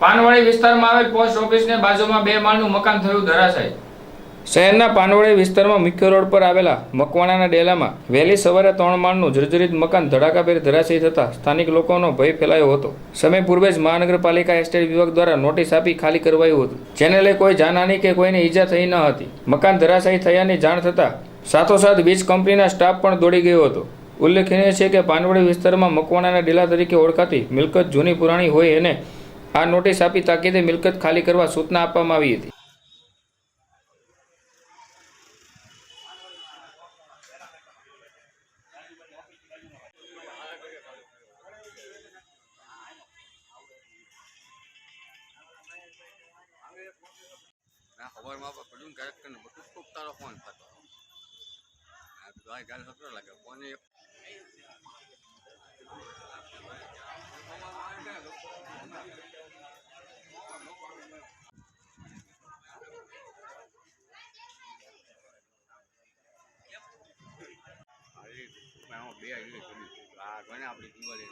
પાનવાડી વિસ્તારમાં આવેલ પોસ્ટ ઓફિસને બાજુમાં બે માળનું મકાન થયું ધરાશાય. શહેરના પાનવાડી વિસ્તારમાં મુખ્ય રોડ પર આવેલા મકવાણાના ડેલામાં વહેલી સવારે ત્રણ માળનું જર્જરિત મકાન ધડાકાભેર ધરાશયી થતાં સ્થાનિક લોકોનો ભય ફેલાયો હતો. સમય પૂર્વે જ મહાનગરપાલિકા એસ્ટેટ વિભાગ દ્વારા નોટિસ આપી ખાલી કરવાયું હતું. જેને લઈ કોઈ જાનહાની કે કોઈને ઈજા થઈ ન હતી. મકાન ધરાશાયી થયાની જાણ થતાં સાથોસાથ વીજ કંપનીના સ્ટાફ પણ દોડી ગયો હતો. ઉલ્લેખનીય છે કે પાનવડી વિસ્તારમાં મકવાણાના ડેલા તરીકે ઓળખાતી મિલકત જૂની પુરાણી હોય અને આ નોટિસ આપી તાકીદે મિલકત ખાલી કરવા સૂચના આપવામાં આવી હતી. બે આ ઘણી આપણી દિવાળી